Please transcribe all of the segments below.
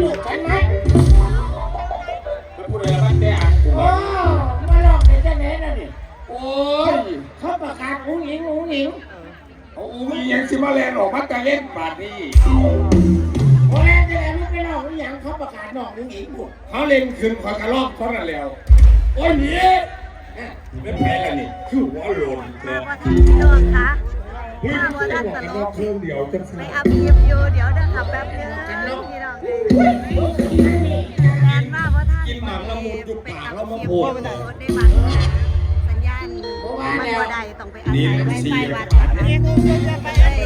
นี่กันนะพูดอะไรบ้างแต่อ่มาลองเป็เจ้เน้นนะนี่โอ้ยเขาประกาศอุ้งอิงอุ้งอิงเอ้งอิงยังสิมาแลนออกมาแต่เล่นบาดนี่โอ้ยอย่างเขาประกาศนอกอุ้งอิงบุกเขาเล่นคืนขอกระอกเขาน่ะแล้วโอ้ยนีไม่แพ้แล้วนี่คือหัวโลนเลย ฮ้ยมาว่าท่านตกันลลอกเครื่องเดียวจะไปอัพคลิปอยู่เดี๋ยวเดินขับแป๊บนึงพี่น้องแอนมาว่าท่านกินหมากละมุนจุกไปากแล้วคมาโผล่ในบัตรสัญญาณมันบ่ได้ต้องไปอาศัยไวไฟวัดนะเล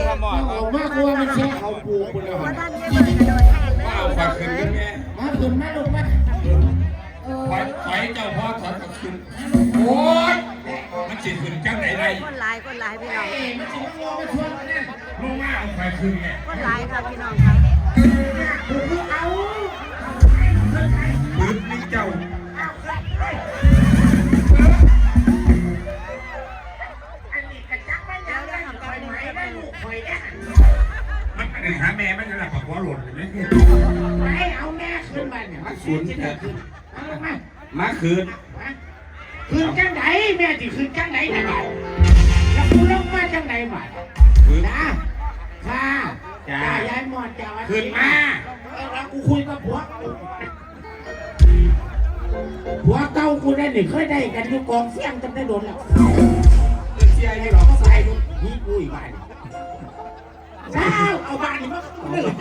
ยเอามากกว่ามันแช่เขาปูคนละว่าท่านได้เบิร์กระโดดแทงเลยว่าเอาฝากคืนกันแม่มาขึ้นมาลงมาเออไฟไฟเจ้าพ่อถอดฝากคืนโอ้ยมันจิตคืนจังไหน คนหลายคนหลายพี่น้องเอ้ยมันสิมาโง่มาชวนกันนะลงมาเอาฝากคืนไงคนหลายค่ะพี่น้องค่ะคือเอาปืนนี่เจ้าอันนี้กระจักไม่ยาวได้คอยไหมได้ลูกคอยได้มันอันนี้หาแม่มันจะหลับปากหัวโลนเลยไหมไปเอาแม่ขึ้นมาเนี่ยมาสวนที่ไหนขึ้นเอาลงมามาคืนมา คืนจังไหนแม่ที่คืนจังไหนนะบ้านแล้วกูลงมาจังไหนบ้านคืนนะค่ะจ้าจ้ายายหมดจ้าขึ้นมาเออแล้วกูคุยกับผัวกูผัวเก่ากูได้หนึ่งเคยได้กันอยู่กองเสียงจำได้โดนแล้วเชียร์ยี่หรอกใส่ลูกนี่กูอีกบ้านเจ้าเอาบ้านนี่มาเลิก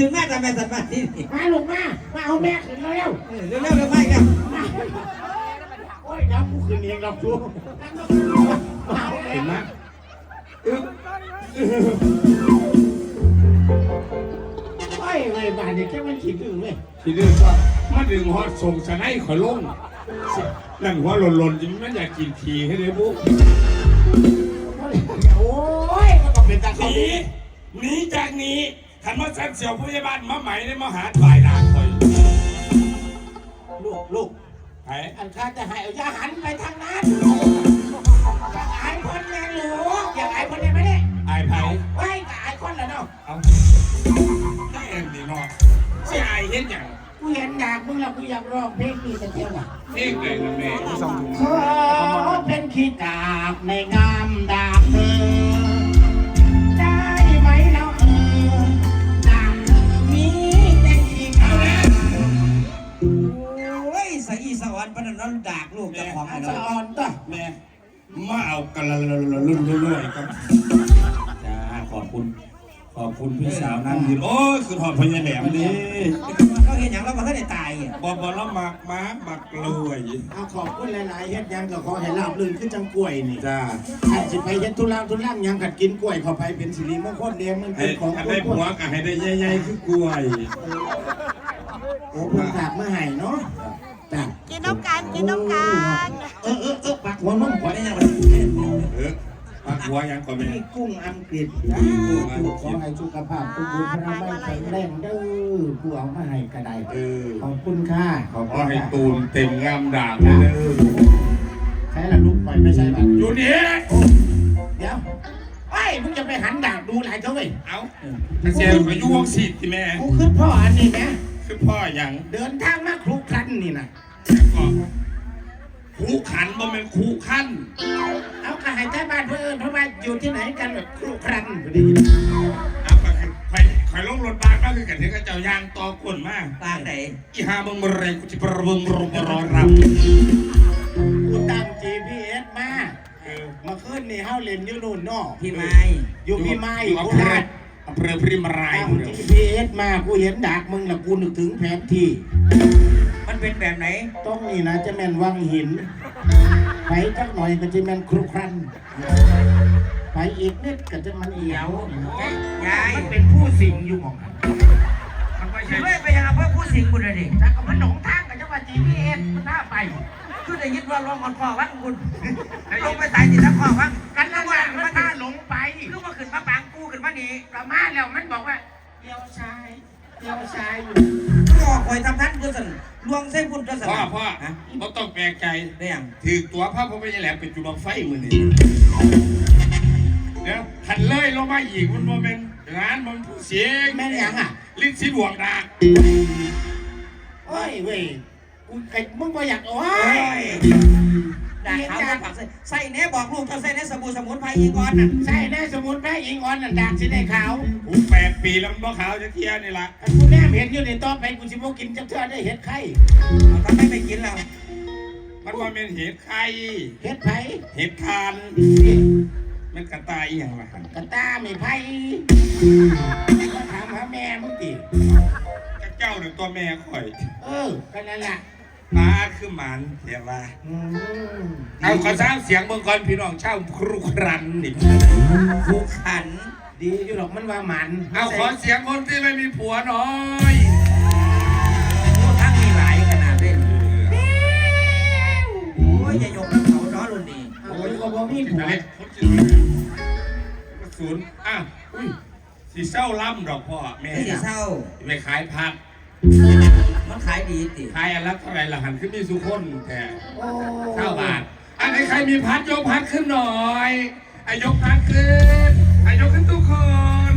คือแม่ทำไมสัมภาษณ์ที่นี่มาลงมา มาเอาแม่ขึ้นแล้วเออเร็วๆเร็วๆไปกันมาโอ้ยเดี๋ยวกูขึ้นเองรับชัวมาเอาแม่เห็นไหมโอ้ยเว้ยบ้านนี่แค่มันคิดถึงเว้ยทีนี้ก็มาดึงฮอตส่งสไนขอยลงนั่นหัวหล่นๆจริงมันอยากกินทีให้ได้บุ๊กโอ้ยมันก็เป็นตาหเขานีดีหนีจากนี้ ขันว่าสันเสี่ยวพยาบาลมาใหม่ในมหาฝ่ายด่าคอยลูกลูกไผ่อันข้าจะให้เอาอย่าหันไปทางนั้นอยากอายคนไงลูกอยากอายคนได้ไหมเนี่ยไอ้ไผ่ไว้ก็อายคนละเนาะเอาได้เองดีเนาะสิไอ้เห็นอย่างกูเห็นอยากมึงแล้วกูอยากร้องเพลงนี้แต่เดียวอะเท่งเลยนะแม่ขอเป็นขี้กากในงามดาะออนปนันนั้นดากลูกเจะของไอ้สะเนาอ่อนต่อแม่มาเอากันละละละลุ่นลุ่นกันจ้าขอบคุณ ขอบคุณพี่สาวนั่งยืนโอ้ยคือหอบพญาแหลมดิเขาเห็นอย่างเราบอกเขาได้ตายอะบอกบอกแล้วหมักม้าหมักรวยเอาขอบคุณหลายๆเฮ็ดหยังก็ขอให้ราบรื่นขึ้นจังกล้วยนี่จ้าอาจสิไปเฮ็ดธุระธุระหยังกัดกินกล้วยเข้าไปเป็นสิริมงคลเดียมันให้เป็นของให้คได้นผัวกับให้ได้ใหญ่ๆคือกล้วย โอ้เพิ่นฝากมาให้เนาะ จ้ะกินน้ำกันกินน้ำกันเออเออเออปักหัวนมขขออได้ได้ยัยังงไงเออปักหัวยังก่อนแม่นี่กุ้งอังกฤษนะขอให้สุขภาพทุกบุญพระไม่แข็งแรงเด้อผู้เอามาให้ก็ได้เออขอบคุณค่ะขอบขคุอณให้ค่ะตูนเต็มงามด่างเลยเด้อใช่ละลูกปล่อยไม่ใช่บัตรอยู่นี่เดี๋ยวไอ้ยมึงจะไปหันดาบดูหลายเท่าไหร่เอาถ้าเสียไปยุ่งสิที่แม่กูขึ้นพ่ออันนี้นะ คือพ่ออย่างเดินทางมาครุครันนี่นะก็คู่ขันบ่เป็นคู่ขั้นเอากระหายใจบ้านเพื่อนเพราะว่าอยู่ที่ไหนกันแบบครุครันพอดีเอาไปไปคอยลงรถบัสมาคือกันที่เขาเจ้ายางต่อคนมากปางไหนอีหามึงมาเรงกูจะประเบิงรมรอรับกูตั้ง GPS มาเออเมาขึ้นนี่เฮาเล่นอยู่นู่นเนอกพี่ไม้อยู่พี่ไม้อยู่โคอำเภอราช อำเภอพริมรายตั้ง GPS มากูเห็นดากมึงแล้วกูนึกถึงแผนที่ มันเป็นแบบไหนตรงนี้นะจะแม่นวังหิน ไปจักหน่อยก็จะแม่นครุครัน ไปอีกนิดก็จะมันเอียว ยาย มันเป็นผู้สิงอยู่หมองนั้นมันไม่สิใช่ไม่ไปยังอำเภอผู้สิงห์คุณเลยดิแต่ก็มันหลงทางกับจังหวัด GPS มันน่าไป คือได้ยินว่าลองอ่อนคอวังคุณลงไปตายติดทั้งคอวังกันนั่นแหละมันพาหลงไปคือว่าขึ้นมาปางกูขึ้นมา นี่กลับมาแล้วมันบอกว่าเลี้ยวซ้ายเลี้ยวซ้ายอยู่ก็คอยทำท่านก็สั่นลวงเส้นคุณก็สั่นพ่อพ่อฮะเราต้องแปลกใจได้ยังถือตัวพระพระพญาแหลมเป็นจุดบังไฟมือนี่เดี๋ยวทันเลยลงมาอีกมันโมเมนงานมันผู้เสียงแม่นยังอะลิ้นสีดวงดาโอ้ยเว้ยกูไอ้มึงบ่อยากโอ้โ่าขาวผักใส่ใส่เนี้บอกลูกเธอใส่เนี้สบู่สมุนไพรอีกก่อนน่ะใช่แน่สมุนไพรอิงอ่อนนั่นดากสิได้ขาวกูแปดปีแล้วมันบ่ขาวจะเทียนี่ละกูแนมเห็นอยู่ในต่อไปกูสิบ่กินจักเทื่อได้เห็ดไข่ทำไมไม่กินแล้วมันว่าเป็นเห็ดไข่เห็ดไผ่เห็ดทานมันกระตายอย่างไรกระตาไม่ไผ่ก็ถามหาแม่มึงติกับเจ้าหรือตัวแม่ข่อย เออก็นั่นแหละ มาคือหมันเสียว่าอืมเอาขอสร้างเสียงเมืองก่อนพี่น้องเช่าครุครันนี่คู่ขัน ดีอยู่หรอกมันว่าหมันเอาขอเสียงคนที่ไม่มีผัวหน่อยคู่ทั้งมีหลายขนาดเล่นโอ้ยอย่ายกน้ำเขาน้อรุ่นนี้โอ้ยก็บ่มีผัวเล็กคนจืดกระสุนอ้าวอุ้ยสีเศร้าล่ำดอกพ่อแม่ไม่เศร้าไปขายผัก มันขายดีติขายอันละเท่าไหร่ละหันขึ้นมีสุคนแต่โอ้เท่าบาท อันไหนใครมีพัดยกพัดขึ้นหน่อยอายกพัดขึ้นอายกขึ้นทุกคน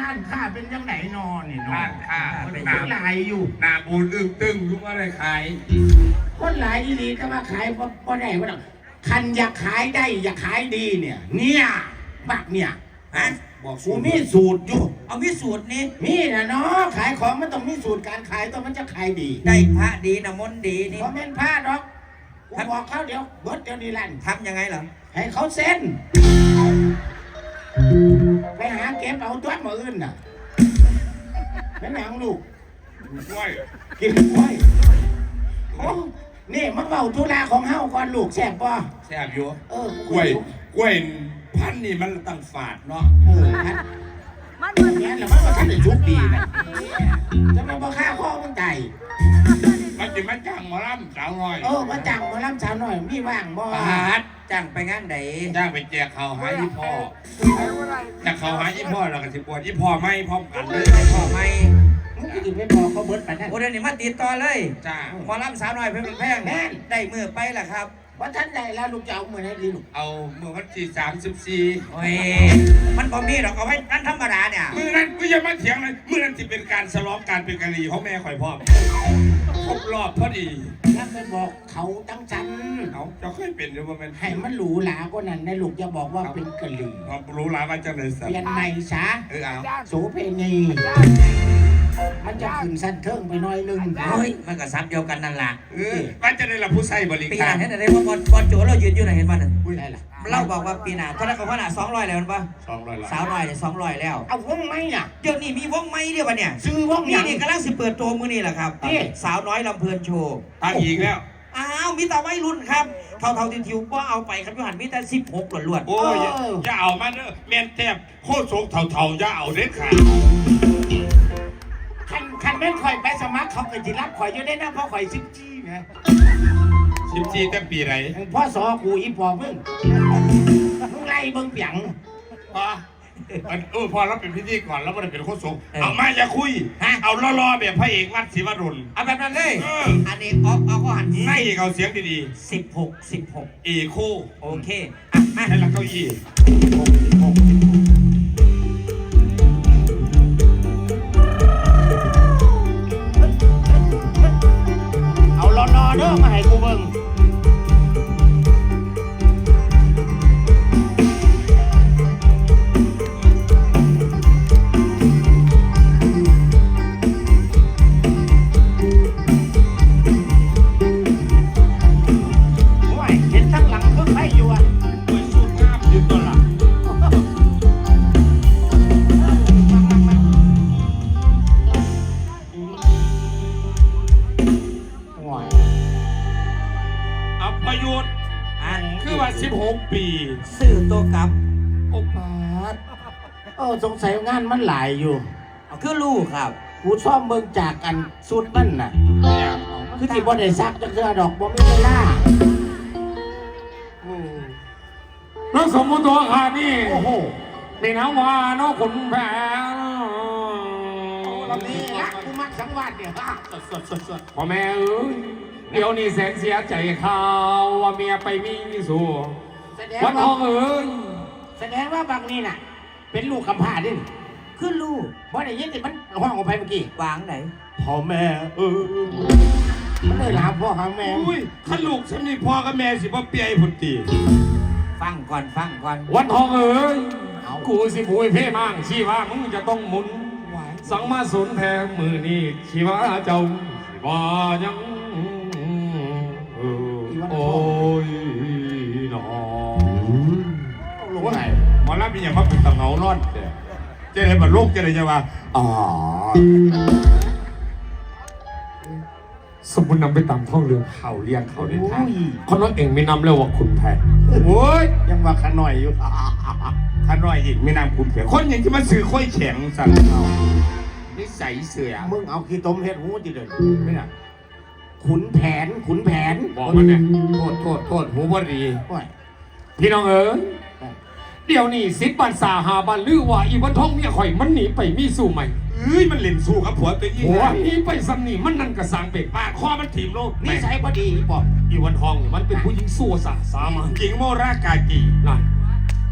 ร้านค้าเป็นจังไหนนอนนี่นอร้านค้าเป็นหน้าหลายอยู่หน้าบูนอึ้งตึงรู้ว่าอะไรขาย คนหลายอีหลีก็มาขายบ่บ่ได้บ่ต้องคันอยากขายได้อยากขายดีเนี่ย เนี่ยบักเนี่ยฮะบอกกูสูตรมีสูตรอยู่ เอามีสูตรนี้มีนะเนาะขายของมันต้องมีสูตรการขายต้องมันจะขายดีได้พระดีนะมนต์ดีนี่เพราะแม่นพลาดหรอกกูบอกเขาเดี๋ยวเบิดเดี๋ยวนี้ลั่นทำยังไงเหรอให้เขาเซ็นไปหาเก็บเอาตัวมืออื่นน่ะเป็นหยังลูกกล้วยกินกล้วยโอ้นี่มันเบาธุระของเฮาก่อนลูกแซ่บป่ะแซ่บอยู่เออกล้วยกล้วยพันธุ์นี่มันตั้งฝาดเนาะเออพัดมันเหมือนเนี่ยแหละมันก็ทำได้ทุกปีนะจะมาบอกค่าข้อมึงใจมันจะมาจ้างหมอลำสาวน้อยเออมาจังมาล้ำสาวหน่อยมีว่างบ่ปาด จ้างไปงานไหนจ้างไปแจกเขาวหายี่พ่อแจกเขาวหายี่พ่อแล้วก็สิปวดยี่พ่อไม่พร้อมกันเลยพ่อไม่มึงก็อื่นไม่บอกเขาเบิดไปนั่นโอ้เดี๋ยวนี้มาติดต่อเลยจ้าหมอลำสาวน้อยเพิ่มแพงแม่นได้มือไปล่ะครับ ว่าท่านใดแล้วลูกจะเอามือไหนดีลูกเอาเมื่อวันที่สามสิบสี่โอ้ยมันบ่มีหรอกเอาไว้นั้นธรรมดาเนี่ยมือนั้นก็ยังมาเถียงเลยมือนั้นที่เป็นการฉลองการเป็นกะหรี่ของแม่ข่อยพ่อครบรอบพอดีถ้าไปบอกเขาตั้งจันเอาเจะเคยเป็นหรือว่ามันให้มันหรูหราก็นั่นนะลูกจะบอกว่าเป็นกะหรี่เรารู้แล้วว่าจะเลยสัเปลี่ยนใหม่ซะเออเอาโสเพณี มันจะขึ้นสั้นเทิงไปหน่อยนึงโอ้ยมันก็ซับเดียวกันนั่นล่ะเออว่าจะได้รับผู้ใส่บริปีหกาน้ารเห็นอะไรว่าบอลบอลโจเรายืนอยู่ไหนเห็นป่ะนั่นได้ล่ะเราบอกว่าปีหน้าเท่านั้นก็ขนาดสองร้อยแล้วมันป่ะสองร้อยละสาวน้อยเนี่ยสองร้อยแล้ว เอาวงไหมอะ เดี๋ยวนี้มีวงไหมเดียววันเนี่ยซื้อวงนี่ยังนี่กำลังสิเปิดตัวมือนี่แหละครับ นี่ สาวน้อยลำเพลินโชว์ ตั้งอีกแล้ว อ้าวมีแต่วัยรุ่นครับ เท่าเท่าๆทิวๆว่าเอาไปครับยูหันมีแต่สิบหกล้วนโอ้ยอย่าอย่าเอามาเด้อแม่นแทบโคตรสูงเท่าๆอย่าเอาเด็ดขาด คันคันแม่นข่อยไปสมัครเขาก็จิรับข่อยอยู่ได้นะเพราะข่อยสิบจี้ไงสิบจีแต่ปีไหนพ่อสอกูอีปอมึงมึงไล่เบิ่งเปียงพอมันเออพอเราเป็นพิธีก่อนแล้วมันเป็นโคตรสูงเอามาอย่าคุย เอาล่อๆแบบพระเอกวัดศิวดลๆเอาแบบนั้นเลยเอออันนี้เอาเอาก็หันในอีกเอาเสียงดีสิบหกสิบหกๆอีคู่โอเคอะมาให้หลังเก้าอี้เอา รอๆเด้อมาให้กูเบิ่ง 16 ปีสื่อตัวกลับโอ้ปาดเออสงสัยงานมันหลายอยู่เอาคือลูกครับกูซ่อมเบิ่งจากกันสุดมันน่ะ เนี่ยคือที่บ่ได้ซักจักเทื่อดอกบ่มีเวลาน้องสมมุติตัวขานี่โอ้โหเป็นน้ำว่าน้องขุนแผนลำนี้ละกูมักสังวาสเนี่ยอะสดสดสดสดพ่อแม่เอ้ย เดี๋ยวนี้แสนเสียใจข่าวว่าเมียไปมีสู่แสดงวันทว่าองเอ้ยแสดงว่าบางนี่น่ะ เป็นลูกกำพร้าดิขึ้นลูกเพราะได้ยินแต่มันห้องออกไปเมื่อกี้วางไหน พ่อแม่เออมันเลยลาพ่อหาแม่อุ้ยขันลูกฉันนี่พ่อกับแม่สิบ่เปียพุ่นตี ฟังก่อนฟังก่อนวันทองเอ้ยกูสิบุยเพ่มั่งชีว่ามึงจะต้องหมุน สังมาสนแทงมือนี่ชีว่าเจ้าสิว่ายังเออโอ้ ยหนอลูกไงหมอลำมีอย่างมาเป็นตะเหงานอนเด้อจะได้มาโลกจะได้จะว่าอ๋อสมมุตินำไปตามท่องเรือเขาเรียงเขาในทางโอ้ยคนนั้นเองไม่นำเรียกว่าคุณแพทย์โอ้ยยังว่าขะหน่อยอยู่ข้าน้อยอีกไม่นำคุณเขียงคนอย่างที่มันสื่อค่อยแข็งสั่นเอานิสัยเสือมึงเอาขี้ต้มเฮ็ดหูจิเดินไม่น่ะ ขุนแผนขุนแผนบอกมันเนี่ยโทษโทษโทษหูบ่ดีโอ้ยพี่น้องเอ๋ยเดี๋ยวนี้สิทธิ์บันสาหาบันลือว่าอีวันทองเมียข่อยมันหนีไปมีสู่ใหม่เอ้ยมันเล่นสู้กับผัวตัวเองหัวหนีไปสำนีมันนั่นกระสังเป็ดปากคอมันถีบโลกนิแม่สัยพอดีอีปอบอีวันทองนี่มันเป็นผู้หญิงสู้สาสามาหญิงโมรากากีนั่น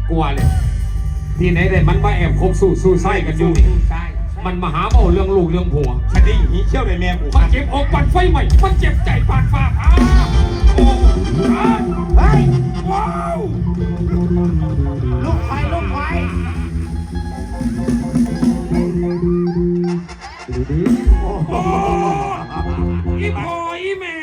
กลัวเลยที่ไหนได้มันมาแอบคบสู้สู้ไส้กันอยู่นี่ใช่ มันมาหาเบาเรื่องลูกเรื่องผัวคดีหีเชี่ยวในแม่กูมันเจ็บอกปันไฟใหม่ มันเจ็บใจปานฟ้าผ่าโอ้อ้าวเฮ้ยว้าวลูกไฟลูกไฟโอ้อีพ่ออีแม่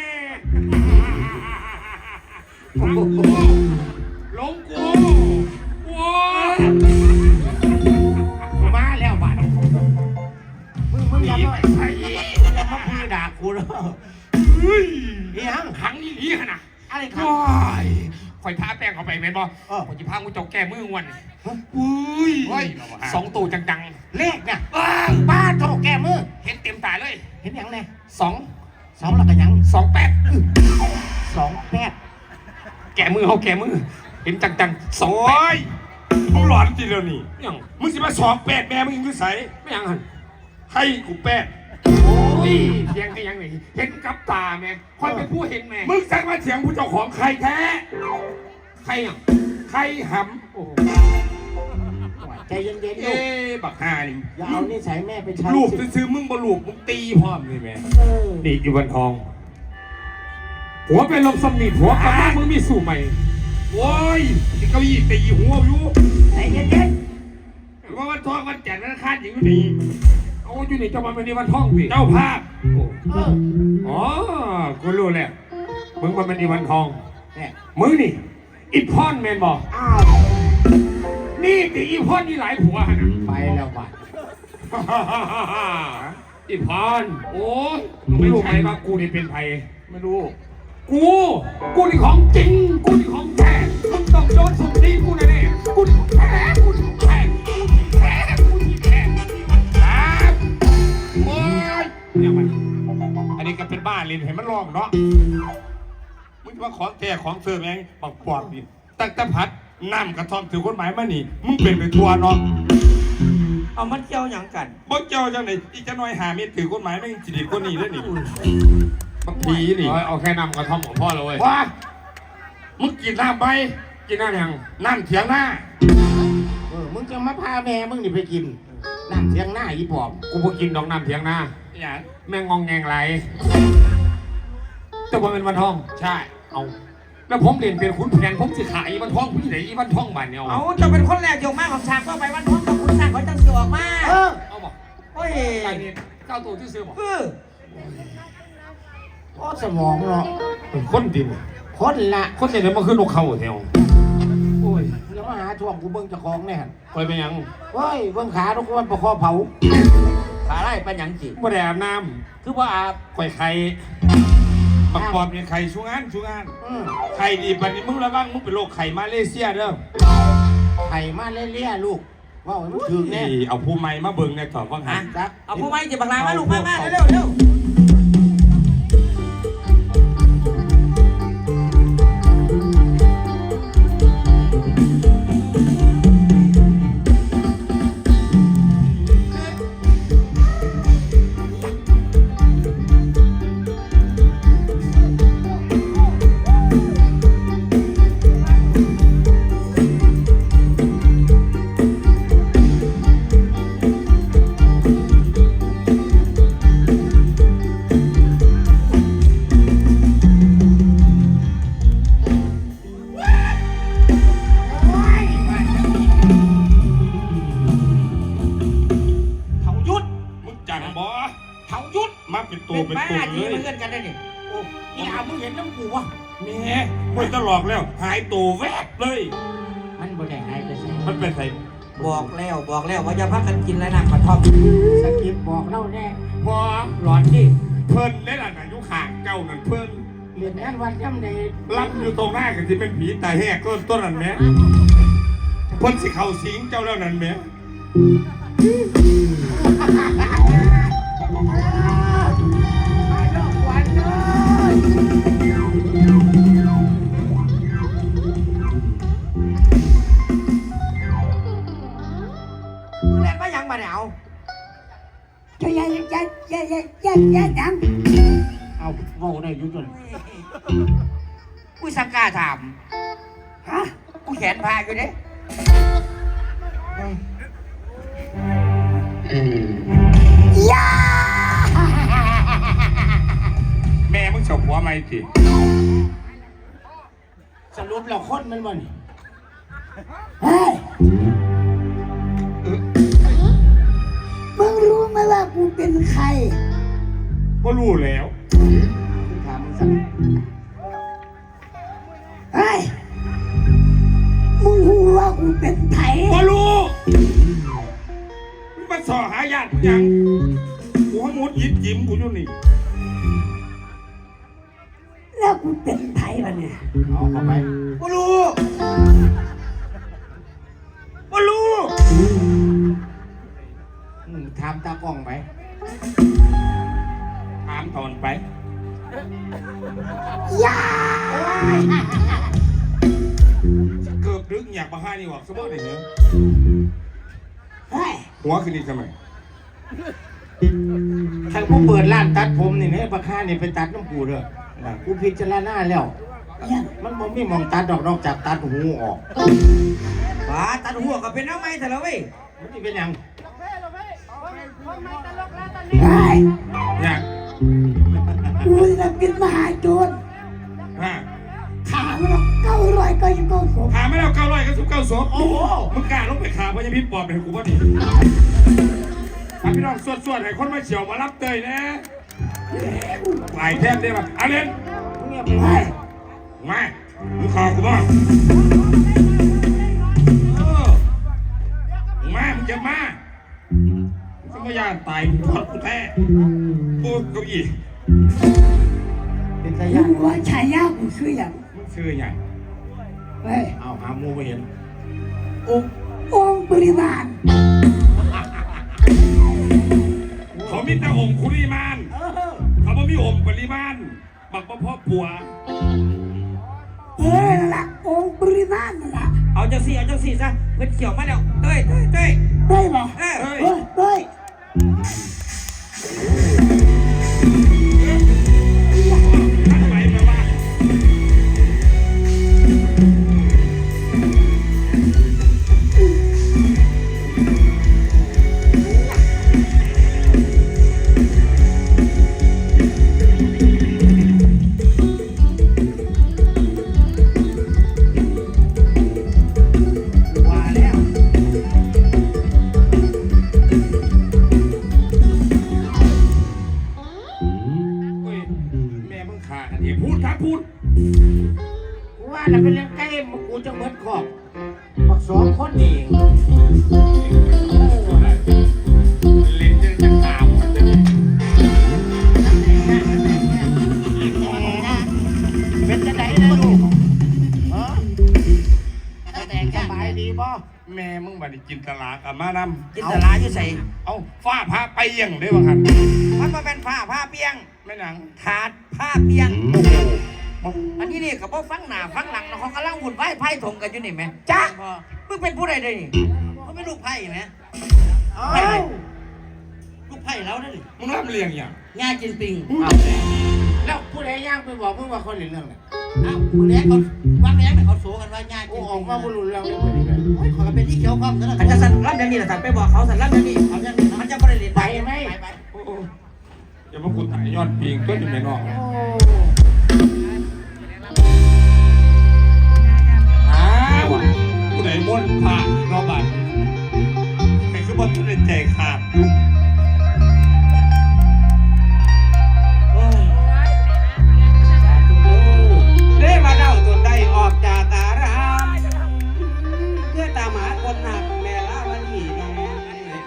งมึงอย่ามาใส่อย่ามาพูดด่ากูเนอะเฮ้ยเอียงขังอีหลีขนาดอะไรครับว้ายข่อยทาแป้งเข้าไปแม่นบ่เออข่อยจะพากูเจ้าแก้มือวันอุ้ยเฮ้ยสองตัวจังเลขเนี่ยๆว้าวป้าโตแก้มือ เห็นเต็มตาเลยเห็นยังไงสองสองแล้วก็ยังสองแปดสองแปดแก้มือเขาแก้มือ เห็นจังๆสองโอ้แปดยมึงหลอนจริงแล้วนี่ ยังมึงสิมาสอบแปดแม่มึงอยู่ใสไม่ยังหัน ให้กูแปดโอ้ยเถียงกันยังไงเห็นกับตาแม่ค่อยเป็นผู้เห็นแม่มึงสั่งมาเถียงผู้เจ้าของใครแท้ ใครอะใครหโอ้โหใจเย็นำๆลูเอ๊กบักฮานี่อย่าเอานิสัยแม่ไปใช้ลูกสิซื้อๆมึงบ่ลูกมึงตีพร้อมเลยแม่เออนี่อยู่วันทอง หัวเป็นลมสำนีหัวกลับมามึงมีสู่ใหม่โอ้ยที่เก้าอี้ตีหัวอยู่ใจเย็นว่าวันทองวันจันทร์วันอังคารอย่างนี้ เอาอยู่นี่เจ้ามันเป็นในวันท่องพี่เจ้าภาพโอ้ๆเอออ๋อกูรู้แล้วมึงมันเป็นในวันทองเนี่ยมึงนี่อีพอนแมนบอกอ้าวนี่ติอีพอนนี่หลายผัวหั่นน่ะไปแล้วบัดอีพอนโอ้ยมึงไม่รู้ไหมว่ากูนี่เป็นไผไม่รู้ กู กูนี่ของจริง กูนี่ของแท้มึงต้องโดนสุดนี้กูแน่ๆกูนี่ของแท้กูนี่ของแท้ เนี่ยมันอันนี้ก็เป็นบ้าเล่นให้มันลองเนาะมึงจะมาของแท้ของเสื่อมยังบักปอดนี่ตั้งแต่พัดน้ำกระท่อมถือกฎหมายมานี่มึงเป็นไปทัวเนาะเอามันเกี่ยวหยังกันบ่เจ้าจังไหนอีกจะน้อยหาเม็ดถือกฎหมายไม่งจิตคนนี้เลยนี่บักผีนี่เอาเอาแค่นำกระท่อมของพ่อเลยเว้ยว้ามึงกินน้ำไปกินน้ำยังน้ำเถียงหน้าเออมึงจะมาพาแม่มึงนี่ไปกินน้ำเสียงหน้าอีปอบกูเพิ่งกินดอกน้ำเพียงหน้า อย่างแม่งงองแงงไหลแต่ว่าเป็นวันทอง ใช่ เอาแล้วผมเรียนเป็นขุนแผนผมสิขายอีวันทองพี่ไหนอีวันทองบ้านเนี่ยเอาจะเป็นคนแรกโยกมากของฉากก็ไปวันท้องกับคุณฉากเขาจังสิออกมาเออเอาบอกโอ้ยไก่เนี่ยเก้าตัวที่ซื้อบอกคือโอ้สมองเนาะเป็นคนดินคนละคนเนี่ยมันคือนกเขาแถวโอ้ยเดี๋ยวมาหาทวงกูเบิ่งเจ้าของแน่คอยไปยัง เฮ้ยเบิ่งขาทุกคนประคอเผา ขาไล่เป็นหยังจิบ่ได้อาบน้คือว่าอาบำคอยไข่บักปอบเนี่ยไข่ชูงานชูงานอืมไข่ดีปันนี้มึงระวังมึงเป็นโรคไข่มาเลเซียเด้อไข่มาเลี่ยๆลูกว่าให้มันถึงแน่นี่เอาผู้ใหม่มาเบิ่งในต่อฟังหัฮะนจักเอาผู้ไม้จิบักลามาลูกมามาเร็วเร็ว ม่มันตลอกแล้ว หายตัวแวบเลย มันบ่ได้หายไปใส่มันเป็นไงบอกแล้วบอกแล้วว่าจะพักกันกินแล้วนะขอทอมสกิปบอกเล่าแน่พอหลอนที่เพิ่นได้หลานอายุขางเก่านั่นเพิ่นเรียนงานวันย่ำในรับอยู่ตรงหน้ากันที่เป็นผีตายแหกต้นต้นนั่นแหม่เพิ่นสิเข้าสิงเจ้าแล้วนั่นแหม่ จะจะจะจะจะดังเอาเว้าได้อยู่จนกูสังกาถามฮะกูแขนพาอยู่เด้ยาแม่มึงฉกหัวไม่สิสรุปเราคนมันบ่นเฮ้ย ไหมว่ากูเป็นใคร ก็รู้แล้วถามมึงสักเฮ้ยมึงรู้ว่ากูเป็นไผ่ก็รู้มึงมาสอหาญาติมึงยังกูให้มุดยิบยิ้มกูอยู่นี่แล้วกูเป็นไผ่ปะเนี่ยเอาเข้าไปกูรู้กูรู้อืม ถามตากล้องไปถามตอนไปยาเกือบดึกอยากมาห้านี่หว่าสมมติไหนเนี่ยเฮ้ยหัวคือนี่ทำไมทางผู้เปิดร้านตัดผมนี่เนี่ยราคานี่ไปตัดน้ำปูเด้อนะกูพิจารณาแล้วยังมันบ่มีหมองตัดดอกนอกจากตัดหูออกป้าตัดหัวก็เป็นน้ำไม้แต่ละเว้ยมันจะเป็นหยัง เฮ้ยอยากกูจะเป็นมหาโจรฮะถามว่าเก้าร้อยก็ยังก็สมหาไม่แล้วเก้าร้อยก็สุบเก้าสองโอ้โหมึงกล้าลงไปขาเพราะยังพี่ปอบไปให้กูว่าดิถ้าพี่น้องสวดๆให้คนมาเฉียวมารับเตยนะหลายแทบได้ป่ะอาเรนเงียบไปเฮ้ยมามึงขอกูบ้างเออมึงมามึงจะมา มึงก็ย่านตายมึงทอดกูแท้กูเก้าอี้เป็นตามึย่างงว่าฉายากูคืออย่างมึงชื่อไงเฮ้ยเอาหาหมูไปเห็นองค์องค์ปริมาณเขามีแต่องค์คุริมานเขาไม่มีองค์ปริมาณบักบ่พ่อปัวเออนั่นละองค์ปริมาณนั่นละเอาจังสี่เอาจังสี่ซะเพื่อนเขียวมาแล้วเต้ยเต้ยเต้ยได้ปะเอ้ยเฮ้ย Ooh. พวกฟังหน้าฟังหลังเนาะเขากำลังหุ่นไพ่ไพ่ถงกันอยู่นี่ไหมจ้ามึงเป็นผู้ใดเด้นี่เขาเป็นลูกไพ่ไหมเอ้าลูกไพ่แล้วนั่นนี่มึงรับเลี้ยงอย่างงากินปิงเอาแล้วผู้ใดย่างไปบอกมึงว่าคนเห็นเรื่องไหนอ้าวมึงแรกเขาวันแรกเนี่ยเขาโสกันว่างากูกินอปิอกงมาบุรุษเรื่องนี้พอดีเลยขอกันเป็นที่เขียวข้อมซะแล้วอาจจะสั่นรับอย่างนี้แหละสั่นไปบอกเขาสั่นรับอย่างนี้เขาอย่างนี้มันจะบริเวณไปไหมไปโอ้โหอย่ามาขุดถ่ายยอดปีงต้นอยู่ในนอก โอ้อ้ ผู้ใดม้วนผ่าเรอบัดไปคือบ่ทันไใจขาดอยู่โอ้ยสาธุเด้อเด้มาเดาจนไดออกจากอารามเพื่อตามหาคนหนักแม่ลาวันหีน้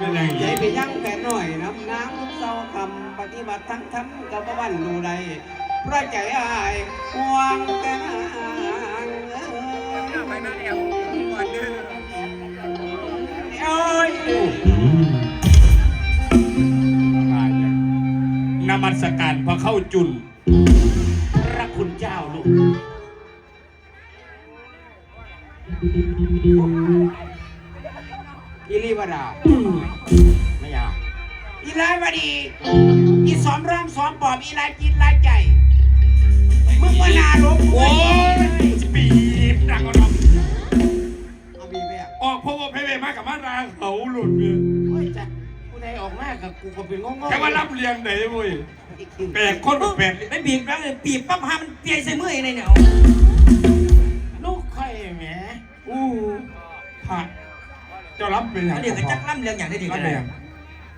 ย่างใหญ่ไปยั่งแผนหน่อยน้น้ำเศร้าคำปฏิบัติทั้งทั้งกับบ้านดูใดพระใจอายห่วงแต่นางเอ้ย ไปแล้ว นมัสการพระเข้าจุน พระคุณเจ้าลูก อิริวดาไม่อยากอีไรวดี อีสอมร่างสอมปอบ อีไรจิตไรใจ มึงว่านาลงโอ้ยปี อกเพราะว่าเพเวมากกับมารางเขาหลุดเนี่ยโอ้ยจ้ะผู้ใดออกมากับกูก็เป็นงงๆแค่ว่ารับเรียงไหนเว้ยอีกทีแปลกคนแปลกไปบีบแล้วเลยบีบปั๊บพามันเปียใส่มือเองเลยเนี่ยลูกค่อยแหมอู้ผักเจ้ารับเป็นอย่างเดี๋ยวก็จักล่ำเรื่องอย่างได้ดีรักับนเป็เลนยอย่าง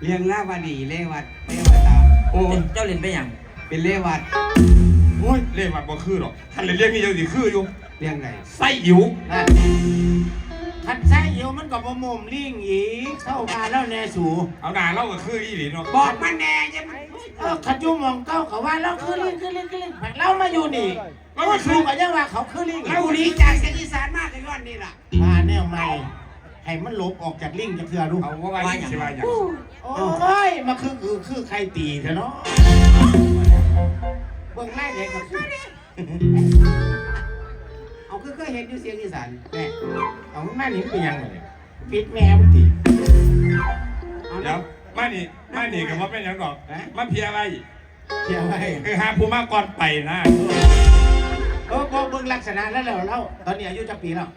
เลี้ยงลาวดีเลวัดเลวดาโอ้ยเจ้าเล่นไปอย่างเป็นเลวัดโอ้ยเล่มันบ่คือหรอกท่านเลยเรียกนี่ยังสิคืออยู่เลี้ยงไหนไส้อิ๋วนั่นคัน ใส่เหี่ยวมันก็บ่มุมลิงอีกเข้ามาแล้วแน่สูเอาหนาเล่าก็คืออีหลีเนาะบอกมันแน่จะมันเออขัดยูมองเก้าเขาว่าเราคือลิงคือลิงคือลิงเรามาอยู่นี่ก็คือก็ยังว่าเขาคือลิงเราหนีจากเสียงอีสานมากเลยย้อนนี่ล่ะมาแนวใหม่ให้มันหลบออกจากลิงจะเพื่อรู้เอาว่าว่าอย่างสิว่าอย่างโอ้ยมาคือคือคือใครตีเถอะเนาะเบื้องแรกเลยก็คือ เอาคือเคยเห็นอยู่เสียงอีสานแน่เอาหน้านี้เป็นยังไงปิดแม่มันตีเอาเดี๋ยนะวมานี่มานี่กับว่าเป็นหยังดอกมาเพียอะไรเกี่ยวไว้คือหาผู้มาก่อนไปนะเออพอเบิ่งลักษณะแล้วแล้วเราตอนนี้อายุจะปีแล้ว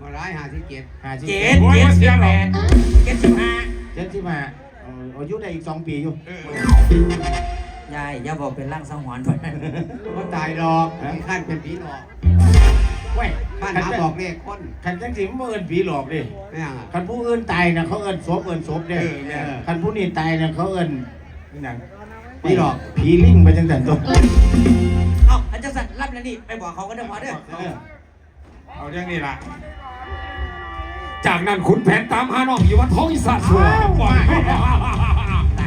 มาร้ายหาที่เก็บห้าสิบเจ็ดเจ็ดสิบแปดเจ็ดสิบห้าเจ็ดสิบห้าเอออายุได้อีกสองปีอยู่เออยายอย่าบอกเป็นร่างสังหรณ์ไปก็ตายดอกไอ้ขั้นเป็นผีหลอก เว้ยบ้านหาบอกเลขคนคันจังสิมันเอินผีหลอกดิไม่ยังอะคันผู้อื่นตายนะเขาเอินศพเอินศพเด้คันผู้นี้ตายนะเขาเอินนี่หนังผีหลอกผีลิงไปจังแต่ตัวเอาอาจารย์สันรับแล้วนี่ไปบอกเขาก็ได้พอเด้อเออเอาเรื่องนี้ล่ะ จากนั้นขุนแผนตามหาน้องอยู่วันท้องอีสานสัวบอก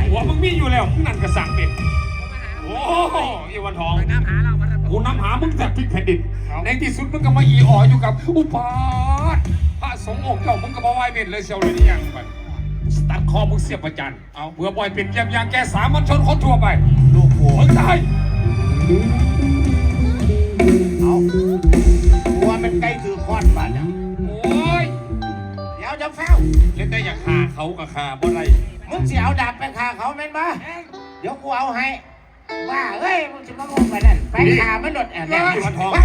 หัวมึงมีอยู่แล้วมึงนั่นกระสังเป็ดโอ้ยวันทอง กูนำหามึงจากพลิกแผ่นดินในที่สุดมึงก็มาอีอ๋ออยู่กับอุปาทพระสงฆ์องค์เจ้ามึงก็มาไหว้เบ็ดเลยเชียวเลยนี่ยังบัดตัดคอมึงเสียบประจันเอาเบื่อบ่อยเป็นเยี่ยมยางแกสามัญชนคนทั่วไปลูกผัวมึงตายเอาผัวมันใกล้คือคอนบ้านเนี่ยโอ้ยเดี๋ยวจะเฝ้าเล่นได้อยากฆ่าเขากับฆ่าบ่ไรมึงเสียเอาดาบไปฆ่าเขาแม่นบ่เดี๋ยวกูเอาให้ ว่าเฮ้ยมึงจะมางงไปนั่นไปฆ่ามันหลดแอนเนี่ยไป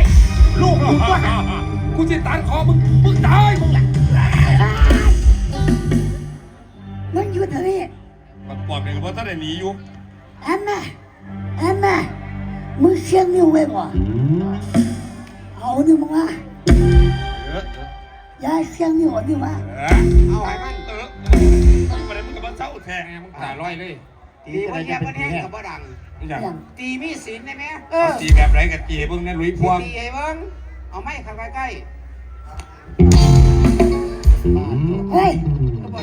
ลูกกูก็หากูจะตัดคอมึงมึงตายมึงล่ะมึงอยู่ตรงนี้มันปลอดเป็นว่าท่านได้หนีอยู่แอนน่ะแอนน่ะมึงเสียงนิ้วไว้บ่เอานิ้วมึงมาเอออย่าเสียงนิ้วเอานิ้วมาเออเอาให้มันเออประเด็นมึงกับมันเศร้าแท้มึงตายร้อยเลย ตีคนแย่คนแห้งกับบ่ดังอย่างอย่างตีมีศีลได้ไหมเอเอาอตีแบบไรกับตีให้เบิ่งนะลุยพวงตีให้เบิ้งเอาไม้เข้าใกล้เฮ้ย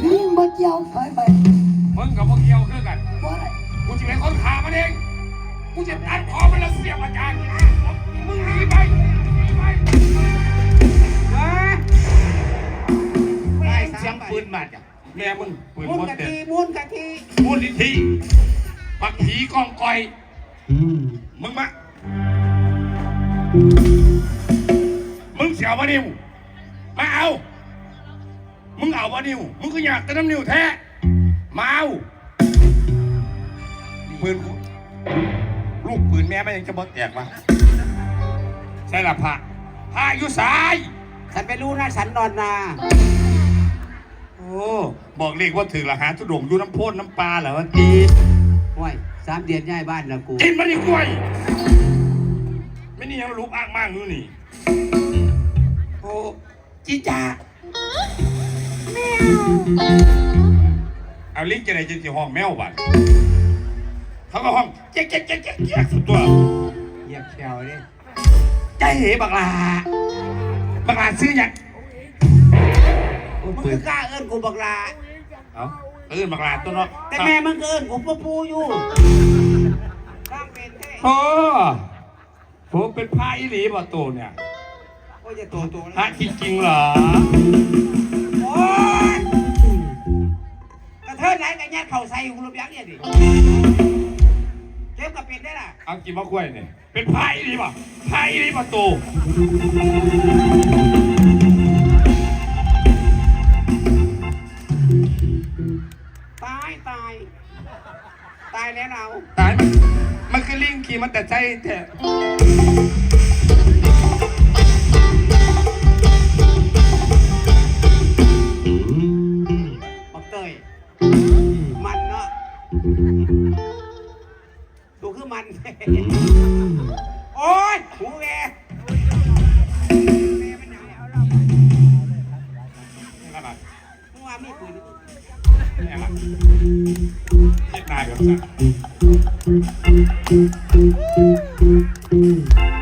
มึงบ่เกี่ยวถอยไปมึงกับพวกเกี่ยวคือกัน บ่ได้กูจะเป็นคนฆ่ามันเอง กูจะตัดคอมันแล้วเสียบอาจารย์มึงหนีไปหนีไปๆเฮ้ยแม่งเสียงปืนบาดอะ แม่มึงปืนมุนมดกะเต็ทิมมุนกะทิมูลนิธิปักผีกองกอย มึงมา มึงเสียวมานิว มาเอา มึงเอามานิว มึงก็อยากแต่น้ำนิวแท้ มาเอาปืนกูลูกปืนแม่ไม่ยังจะบดแตกวะใช่ละพระพระอยู่สาย ฉันไปรู้นะฉันนอนนาโอ้ บอกเลขว่าถือละหาทุดงอยู่น้ำโพนน้ำปลาเหรอวะตีโอ้ยสามเดือนย้ายบ้านแล้วกูกินมาดิกล้วย ไม่นี่ยังลูกอ้างมากนู่นนี่โอ้จีจ่าเอาลิงจะไหนจะที่ห้องแมวบัดเขาก็ห้องเจ๊กเจ๊กเจ๊กเจ๊กเจ๊กสุดตัวเหยียบแถวเลยใจเหบักลาบักลาซื้อหยังมึงคือกล้าเอิ้นกูบักลา เอาเออบักลาตัวเนาะแต่แม่มึงก็เอิ้นกูปูปูอยู่โอ้ผมเป็นพระอิหลีบ่ตัวเนี่ยโอ้ยจะตัวตัวพระจริงๆเหรอโอ้ยกระเทินไหนกันยัดเข่าใส่หูรูปยักษ์เนี่ยดิเจ็บกับเป็ดได้ล่ะเอากินมะกล้วยเนี่ยเป็นพระอิหลีบ่พระอิหลีบ่ตัว ตายตาย ตายแล้วเรา ตายมันมันคือลิงขี่มันแต่ใจแต่บักเตยมันเนาะตัวคือมัน โอ้ยหูแวแม่มันหนาวนั่นน่ะมึงว่ามีปืน เนี่ยล่ะเฮ็ดนายกับสัตว์